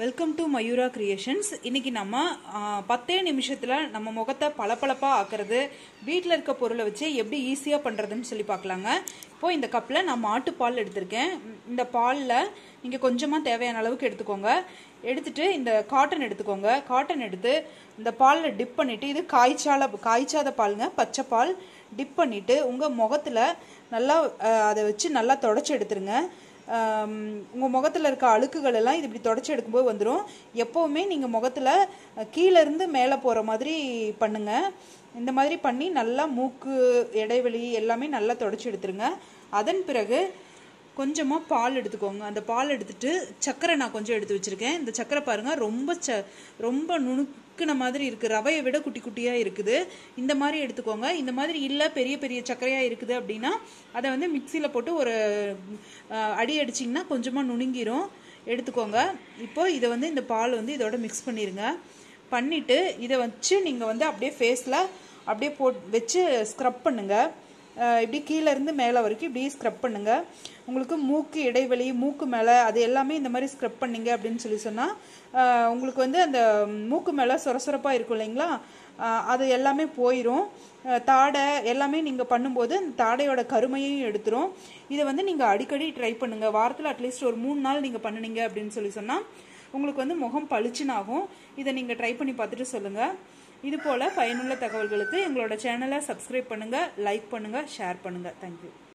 Welcome to Mayura creations இன்னைக்கு நம்ம பத்தே நிமிஷத்தில் நம்ம முகத்தை பளபளப்பா ஆக்குறது வீட்டில் இருக்க பொருளை வச்சு எப்படி ஈஸியாக பண்ணுறதுன்னு சொல்லி பார்க்கலாங்க. இப்போ இந்த கப்பில் நான் மாட்டுப்பால் எடுத்திருக்கேன். இந்த பாலில் நீங்கள் கொஞ்சமாக தேவையான அளவுக்கு எடுத்துக்கோங்க. எடுத்துட்டு இந்த காட்டன் எடுத்துக்கோங்க. காட்டன் எடுத்து இந்த பாலில் டிப் பண்ணிவிட்டு இது காய்ச்சால காய்ச்சாத பாலுங்க பச்சை பால். டிப் பண்ணிவிட்டு உங்கள் முகத்தில் நல்லா அதை வச்சு நல்லா தொடச்சி எடுத்துருங்க. உங்கள் முகத்தில் இருக்க அழுக்குகள் எல்லாம் இது இப்படி தொடச்சி எடுக்கும்போது வந்துடும் எப்போவுமே நீங்கள் முகத்தில் கீழேருந்து மேலே போகிற மாதிரி பண்ணுங்கள் இந்த மாதிரி பண்ணி நல்லா மூக்கு இடைவெளி எல்லாமே நல்லா தொடச்சி எடுத்துருங்க. அதன் பிறகு கொஞ்சமாக பால் எடுத்துக்கோங்க. அந்த பால் எடுத்துட்டு சர்க்கரை நான் கொஞ்சம் எடுத்து வச்சுருக்கேன். இந்த சர்க்கரை பாருங்கள் ரொம்ப ச ரொம்ப நுணுக்கின மாதிரி இருக்குது ரவையை விட குட்டி குட்டியாக இருக்குது. இந்த மாதிரி எடுத்துக்கோங்க. இந்த மாதிரி இல்லை பெரிய பெரிய சர்க்கரையாக இருக்குது அப்படின்னா அதை வந்து மிக்சியில் போட்டு ஒரு அடி அடிச்சிங்கன்னா கொஞ்சமாக நுணுங்கிரும். எடுத்துக்கோங்க. இப்போ இதை வந்து இந்த பால் வந்து இதோட மிக்ஸ் பண்ணிடுங்க பண்ணிவிட்டு இதை வச்சு நீங்கள் வந்து அப்படியே ஃபேஸில் அப்படியே போட் வச்சு ஸ்க்ரப் பண்ணுங்கள் இப்படி கீழே இருந்து மேலே வரைக்கும் இப்படி ஸ்க்ரப் பண்ணுங்கள் உங்களுக்கு மூக்கு இடைவெளி மூக்கு மேலே அது எல்லாமே இந்த மாதிரி ஸ்க்ரப் பண்ணிங்க அப்படின்னு சொல்லி சொன்னால் உங்களுக்கு வந்து அந்த மூக்கு மேலே சொரசொரப்பாக இருக்கும் இல்லைங்களா? அது எல்லாமே போயிடும் தாடை எல்லாமே நீங்கள் பண்ணும்போது அந்த தாடையோட கருமையும் எடுத்துரும். இதை வந்து நீங்கள் அடிக்கடி ட்ரை பண்ணுங்கள் வாரத்தில் அட்லீஸ்ட் ஒரு மூணு நாள் நீங்கள் பண்ணுனீங்க அப்படின்னு சொல்லி சொன்னால் உங்களுக்கு வந்து முகம் பளிச்சுனாகும் ஆகும். இதை நீங்கள் ட்ரை பண்ணி பார்த்துட்டு சொல்லுங்கள் இது போல் பயனுள்ள தகவல்களுக்கு எங்களோட சேனலை சப்ஸ்கிரைப் பண்ணுங்கள் லைக் பண்ணுங்கள் ஷேர் பண்ணுங்கள் தேங்க்யூ